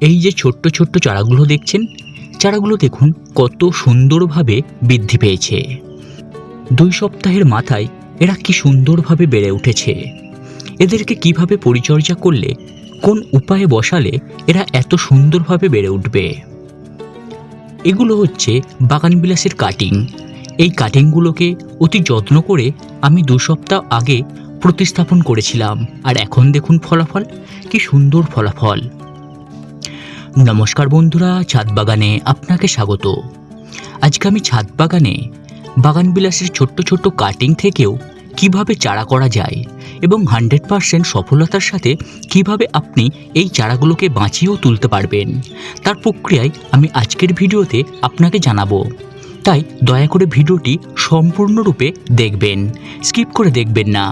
এই যে ছোট্ট ছোট্ট চারাগুলো দেখছেন, চারাগুলো দেখুন কত সুন্দরভাবে বৃদ্ধি পেয়েছে। দুই সপ্তাহের মাথায় এরা কি সুন্দরভাবে বেড়ে উঠেছে। এদেরকে কীভাবে পরিচর্যা করলে, কোন উপায়ে বসালে এরা এত সুন্দরভাবে বেড়ে উঠবে? এগুলো হচ্ছে বাগানবিলাসের কাটিং। এই কাটিংগুলোকে অতি যত্ন করে আমি দু সপ্তাহ আগে প্রতিস্থাপন করেছিলাম। আর এখন দেখুন ফলাফল, কি সুন্দর ফলাফল। নমস্কার বন্ধুরা, ছাদ বাগানে আপনাকে স্বাগত। আজকে আমি ছাদ বাগানে বাগান বিলাসের ছোট্ট ছোট্ট কাটিং থেকেও কীভাবে চারা করা যায় এবং হান্ড্রেড পারসেন্ট সফলতার সাথে কীভাবে আপনি এই চারাগুলোকে বাঁচিয়েও তুলতে পারবেন, তার প্রক্রিয়ায় আমি আজকের ভিডিওতে আপনাকে জানাব। তাই দয়া করে ভিডিওটি সম্পূর্ণরূপে দেখবেন, স্কিপ করে দেখবেন না।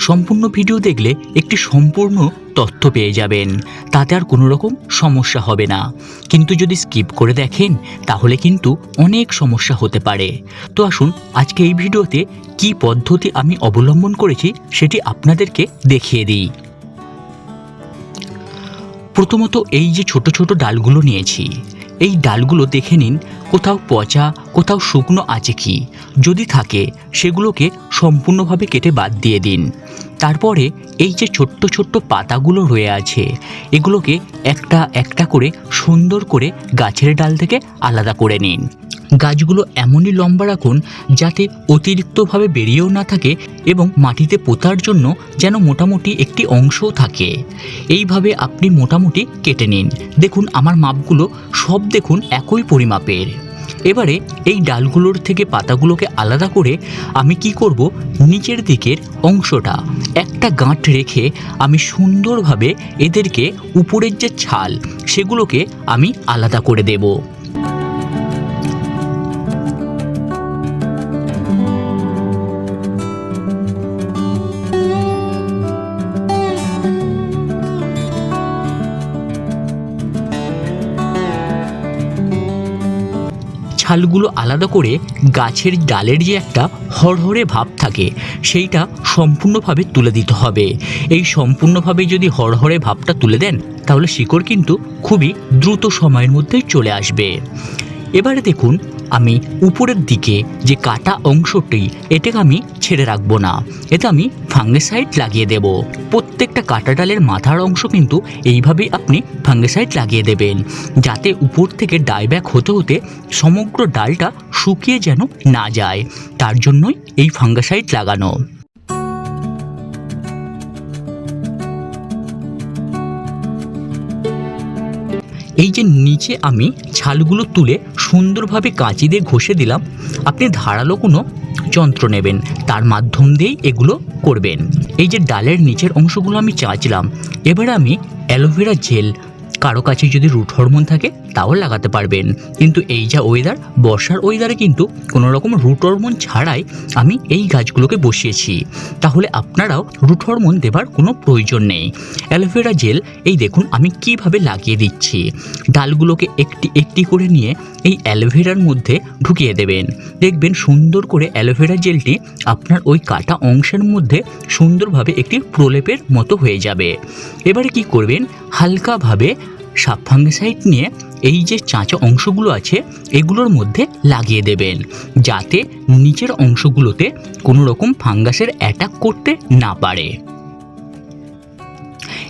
সম্পূর্ণ ভিডিও দেখলে একটি সম্পূর্ণ তথ্য পেয়ে যাবেন। তাতে আর কোনো রকম সমস্যা হবে না। কিন্তু যদি স্কিপ করে দেখেন, তাহলে কিন্তু অনেক সমস্যা হতে পারে। তো আসুন, আজকে এই ভিডিওতে কি পদ্ধতি আমি অবলম্বন করেছি সেটি আপনাদেরকে দেখিয়ে দিই। প্রথমত এই যে ছোট ছোট ডালগুলো নিয়েছি। এই ডালগুলো দেখে নিন, কোথাও পচা, কোথাও শুকনো আছে কি। যদি থাকে, সেগুলোকে সম্পূর্ণভাবে কেটে বাদ দিয়ে দিন। তারপরে এই যে ছোট্ট ছোট্ট পাতাগুলো রয়ে আছে, এগুলোকে একটা একটা করে সুন্দর করে গাছের ডাল থেকে আলাদা করে নিন। গাছগুলো এমনই লম্বা রাখুন যাতে অতিরিক্তভাবে বেরিয়েও না থাকে এবং মাটিতে পোতার জন্য যেন মোটামুটি একটি অংশও থাকে। এইভাবে আপনি মোটামুটি কেটে নিন। দেখুন, আমার মাপগুলো সব দেখুন একই পরিমাপের। এবারে এই ডালগুলোর থেকে পাতাগুলোকে আলাদা করে আমি কি করব? নিচের দিকের অংশটা। একটা গাঁট রেখে আমি সুন্দরভাবে এদেরকে উপরের যে ছাল, সেগুলোকে আমি আলাদা করে দেবো। ছালগুলো আলাদা করে গাছের ডালের যে একটা হরহরে ভাব থাকে, সেইটা সম্পূর্ণভাবে তুলে দিতে হবে। এই সম্পূর্ণভাবে যদি হরহরে ভাবটা তুলে দেন, তাহলে শিকড় কিন্তু খুবই দ্রুত সময়ের মধ্যে চলে আসবে। এবারে দেখুন, আমি উপরের দিকে যে কাটা অংশটি, এটাকে আমি ছেড়ে রাখব না। এতে আমি ফাঙ্গিসাইড লাগিয়ে দেব। প্রত্যেকটা কাটা ডালের মাথার অংশ কিন্তু এইভাবেই আপনি ফাঙ্গিসাইড লাগিয়ে দেবেন, যাতে উপর থেকে ডাইব্যাক হতে হতে সমগ্র ডালটা শুকিয়ে যেন না যায়। তার জন্যই এই ফাঙ্গাসাইড লাগানো। এই যে নিচে আমি ছালগুলো তুলে সুন্দরভাবে কাঁচি দিয়ে ঘষে দিলাম, আপনি ধারালো কোনো যন্ত্র নেবেন। তার মাধ্যম দিয়েই এগুলো করবেন। এই যে ডালের নিচের অংশগুলো আমি চাচলাম, এবারে আমি অ্যালোভেরা জেল কারও কাছে যদি রুট হরমোন থাকে, তাও লাগাতে পারবেন। কিন্তু এই যা ওয়েদার বর্ষার ওয়েদারে কিন্তু কোনো রকম রুট হরমোন ছাড়াই আমি এই গাছগুলোকে বসিয়েছি। তাহলে আপনারাও রুট হরমোন দেবার কোনো প্রয়োজন নেই। অ্যালোভেরা জেল, এই দেখুন আমি কীভাবে লাগিয়ে দিচ্ছি। ডালগুলোকে একটি একটি করে নিয়ে এই অ্যালোভেরার মধ্যে ঢুকিয়ে দেবেন। দেখবেন সুন্দর করে অ্যালোভেরা জেলটি আপনার ওই কাটা অংশের মধ্যে সুন্দরভাবে একটি প্রলেপের মতো হয়ে যাবে। এবারে কি করবেন? হালকাভাবে সাপ ফাঙ্গিসাইড নিয়ে এই যে চাঁচা অংশগুলো আছে, এগুলোর মধ্যে লাগিয়ে দেবেন, যাতে নিচের অংশগুলোতে কোনো রকম ফাঙ্গাসের অ্যাটাক করতে না পারে।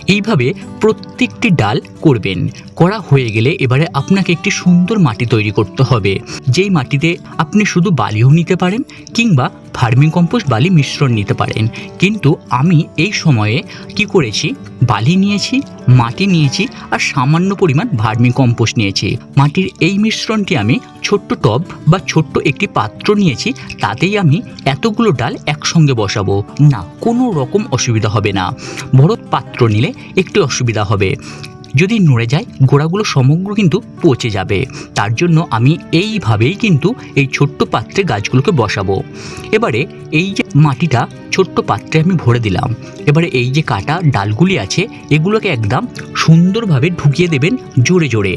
এইভাবে প্রত্যেকটি ডাল করবেন। করা হয়ে গেলে এবারে আপনাকে একটি সুন্দর মাটি তৈরি করতে হবে। যেই মাটিতে আপনি শুধু বালিও নিতে পারেন কিংবা ভার্মি কম্পোস্ট বালি মিশ্রণ নিতে পারেন। কিন্তু আমি এই সময়ে কি করেছি? বালি নিয়েছি, মাটি নিয়েছি আর সামান্য পরিমাণ ভার্মি কম্পোস্ট নিয়েছি। মাটির এই মিশ্রণটি আমি ছোট্ট টব বা ছোট্ট একটি পাত্র নিয়েছি, তাতেই আমি এতগুলো ডাল একসঙ্গে বসাবো। না, কোনো রকম অসুবিধা হবে না। বড় পাত্র নিলে একটু অসুবিধা হবে। যদি নড়ে যায়, গোড়াগুলো সমগ্র কিন্তু পচে যাবে। তার জন্য আমি এইভাবেই কিন্তু এই ছোট্ট পাত্রে গাছগুলোকে বসাবো। এবারে এই যে মাটিটা ছোট্ট পাত্রে আমি ভরে দিলাম। এবারে এই যে কাটা ডালগুলি আছে, এগুলোকে একদম সুন্দরভাবে ঢুকিয়ে দেবেন জোরে জোরে,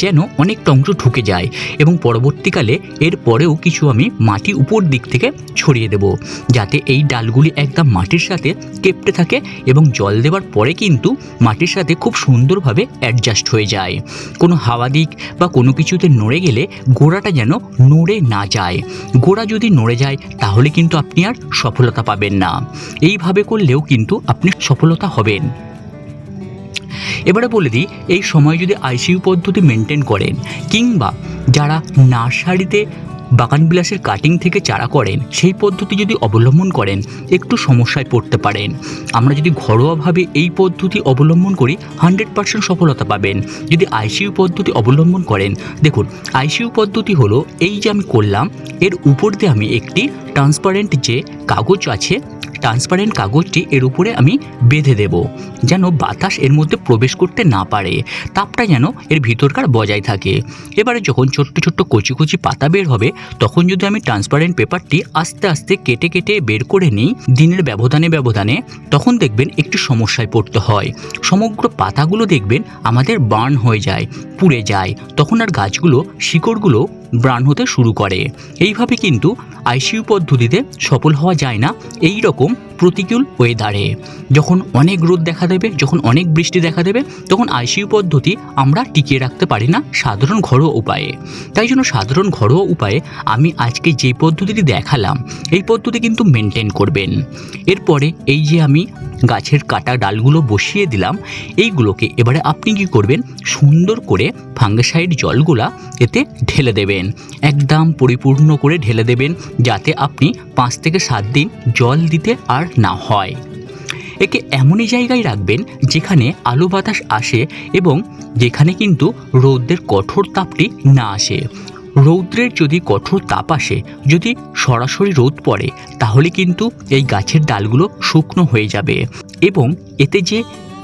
যেন অনেকটা অংশ ঢুকে যায় এবং পরবর্তীকালে এর পরেও কিছু আমি মাটি উপর দিক থেকে ছড়িয়ে দেব, যাতে এই ডালগুলি একদম মাটির সাথে কেপটে থাকে এবং জল দেওয়ার পরে কিন্তু মাটির সাথে খুব সুন্দরভাবে সুন্দরভাবে অ্যাডজাস্ট হয়ে যায়। কোনো হাওয়া দিক বা কোনো কিছুতে নড়ে গেলে গোড়াটা যেন নড়ে না যায়। গোড়া যদি নড়ে যায়, তাহলে কিন্তু আপনি আর সফলতা পাবেন না। এইভাবে করলেও কিন্তু আপনি সফলতা হবেন। এবারে বলে দিই, এই সময় যদি আইসিইউ পদ্ধতি মেনটেন করেন, কিংবা যারা নার্সারিতে বাগানবিলাসের কাটিং থেকে চারা করেন, সেই পদ্ধতি যদি অবলম্বন করেন, একটু সমস্যায় পড়তে পারেন। আমরা যদি ঘরোয়াভাবে এই পদ্ধতি অবলম্বন করি হান্ড্রেড পার্সেন্ট সফলতা পাবেন। যদি আইসিইউ পদ্ধতি অবলম্বন করেন, দেখুন আইসিইউ পদ্ধতি হলো এই যে আমি করলাম, এর উপর দিয়ে আমি একটি ট্রান্সপারেন্ট যে কাগজ আছে ট্রান্সপারেন্ট কাগজটি এর উপরে আমি বেঁধে দেব, যেন বাতাস এর মধ্যে প্রবেশ করতে না পারে। তাপটা যেন এর ভিতরকার বজায় থাকে। এবারে যখন ছোট্ট ছোট্ট কচি কচি পাতা বের হবে, তখন যদি আমি ট্রান্সপারেন্ট পেপারটি আস্তে আস্তে কেটে কেটে বের করে নিই দিনের ব্যবধানে ব্যবধানে, তখন দেখবেন একটু সমস্যায় পড়তে হয়। সমগ্র পাতাগুলো দেখবেন আমাদের বার্ন হয়ে যায়, পুড়ে যায়। তখন আর গাছগুলো, শিকড়গুলো ব্রাণ হতে শুরু করে। এইভাবে কিন্তু আইসিইউ পদ্ধতিতে সফল হওয়া যায় না। এই রকম প্রতিকূল ওয়েদারে যখন অনেক রোদ দেখা দেবে, যখন অনেক বৃষ্টি দেখা দেবে, তখন আইসিইউ পদ্ধতি আমরা টিকিয়ে রাখতে পারি না সাধারণ ঘরোয়া উপায়ে। তাই জন্য সাধারণ ঘরোয়া উপায়ে আমি আজকে যে পদ্ধতিটি দেখালাম, এই পদ্ধতি কিন্তু মেনটেন করবেন। এরপরে এই যে আমি গাছের কাটা ডালগুলো বসিয়ে দিলাম, এইগুলোকে এবারে আপনি কি করবেন? সুন্দর করে ফাঙ্গাসাইড জলগুলা এতে ঢেলে দেবেন। একদম পরিপূর্ণ করে ঢেলে দেবেন, যাতে আপনি পাঁচ থেকে সাত দিন জল দিতে আর না হয়। একে এমনই জায়গায় রাখবেন যেখানে আলো বাতাস আসে এবং যেখানে কিন্তু রৌদ্রের কঠোর তাপটি না আসে। রৌদ্রের যদি কঠোর তাপ আসে, যদি সরাসরি রোদ পড়ে, তাহলে কিন্তু এই গাছের ডালগুলো শুকনো হয়ে যাবে এবং এতে যে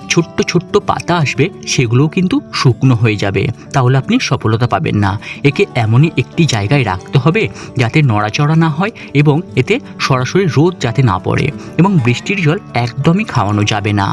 ছোট্ট ছোট্ট পাতা আসবে, সেগুলোও কিন্তু শুকনো হয়ে যাবে। তাহলে আপনি সফলতা পাবেন না। একে এমনই একটি জায়গায় রাখতে হবে যাতে নড়াচড়া না হয় এবং এতে সরাসরি রোদ যাতে না পড়ে এবং বৃষ্টির জল একদমই খাওয়ানো যাবে না।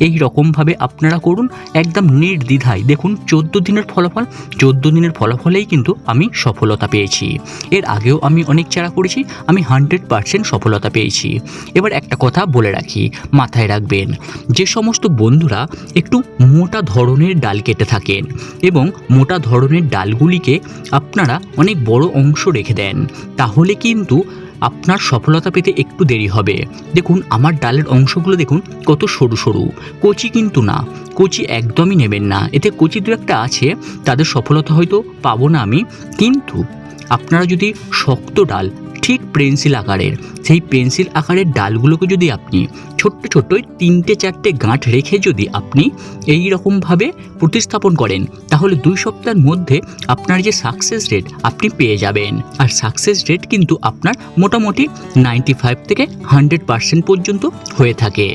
এই রকমভাবে আপনারা করুন, একদম নির্দ্বিধায়। দেখুন, চোদ্দ দিনের ফলাফল, চোদ্দ দিনের ফলাফলেই কিন্তু আমি সফলতা পেয়েছি। এর আগেও আমি অনেক চারা করেছি, আমি হান্ড্রেড পার্সেন্ট সফলতা পেয়েছি। এবার একটা কথা বলে রাখি, মাথায় রাখবেন, যে সমস্ত বন্ধুরা একটু মোটা ধরনের ডাল কেটে থাকেন এবং মোটা ধরনের ডালগুলিকে আপনারা অনেক বড় অংশ রেখে দেন। তাহলে কিন্তু আপনার সফলতা পেতে একটু দেরি হবে। দেখুন, আমার ডালের অংশগুলো দেখুন, কত সরু সরু। কচি কিন্তু না। কচি একদমই নেবেন না। এতে কচি দু একটা আছে, তাদের সফলতা হয়তো পাবো না আমি। কিন্তু আপনারা যদি শক্ত ডাল ঠিক পেন্সিল আকারের। সেই পেন্সিল আকারের ডালগুলোকে যদি আপনি ছোট্ট ছোট্ট তিনটে চারটে গাঁট রেখে যদি আপনি এই রকমভাবে প্রতিস্থাপন করেন, তাহলে দুই সপ্তাহের মধ্যে আপনার যে সাকসেস রেট আপনি পেয়ে যাবেন। আর সাকসেস রেট কিন্তু আপনার মোটামুটি নাইনটি ফাইভ থেকে হান্ড্রেড পার্সেন্ট পর্যন্ত হয়ে থাকে।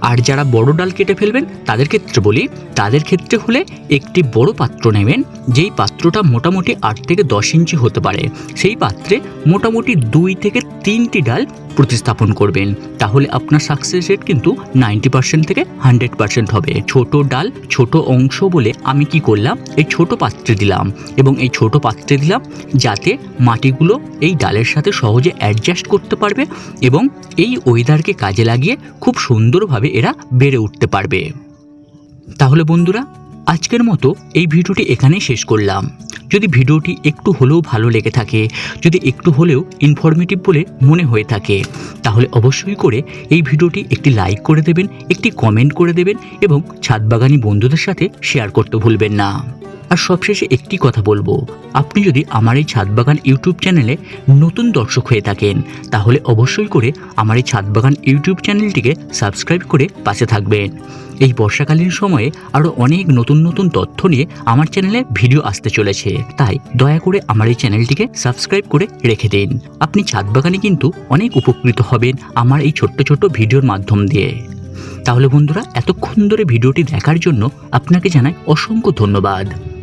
আর যারা বড় ডাল কেটে ফেলবেন, তাদের ক্ষেত্রে বলি, তাদের ক্ষেত্রে হলে একটি বড় পাত্র নেবেন, যেই পাত্রটা মোটামুটি আট থেকে দশ ইঞ্চি হতে পারে। সেই পাত্রে মোটামুটি দুই থেকে তিনটি ডাল প্রতিস্থাপন করবেন। তাহলে আপনার সাকসেস রেট কিন্তু নাইনটি পার্সেন্ট থেকে হান্ড্রেড পার্সেন্ট হবে। ছোট ডাল, ছোট অংশ বলে আমি কি করলাম? এই ছোট পাত্রে দিলাম। এবং এই ছোট পাত্রে দিলাম যাতে মাটিগুলো এই ডালের সাথে সহজে অ্যাডজাস্ট করতে পারবে এবং এই ওয়েদারকে কাজে লাগিয়ে খুব সুন্দরভাবে এরা বেড়ে উঠতে পারবে। তাহলে বন্ধুরা আজকের মতো এই ভিডিওটি এখানেই শেষ করলাম। যদি ভিডিওটি একটু হলেও ভালো লেগে থাকে, যদি একটু হলেও ইনফরমেটিভ বলে মনে হয়ে থাকে, তাহলে অবশ্যই করে এই ভিডিওটি একটি লাইক করে দেবেন, একটি কমেন্ট করে দেবেন এবং ছাদবাগানি বন্ধুদের সাথে শেয়ার করতে ভুলবেন না। আর সবশেষে একটি কথা বলব। আপনি যদি আমার এই ছাদ বাগান ইউটিউব চ্যানেলে নতুন দর্শক হয়ে থাকেন, তাহলে অবশ্যই করে আমার এই ছাদ বাগান ইউটিউব চ্যানেলটিকে সাবস্ক্রাইব করে পাশে থাকবেন। এই বর্ষাকালীন সময়ে আরও অনেক নতুন নতুন তথ্য নিয়ে আমার চ্যানেলে ভিডিও আসতে চলেছে। তাই দয়া করে আমার এই চ্যানেলটিকে সাবস্ক্রাইব করে রেখে দিন। আপনি ছাদ বাগানে কিন্তু অনেক উপকৃত হবেন আমার এই ছোট্ট ছোট্ট ভিডিওর মাধ্যম দিয়ে। তাহলে বন্ধুরা, এতক্ষণ ধরে ভিডিওটি দেখার জন্য আপনাকে জানাই অসংখ্য ধন্যবাদ।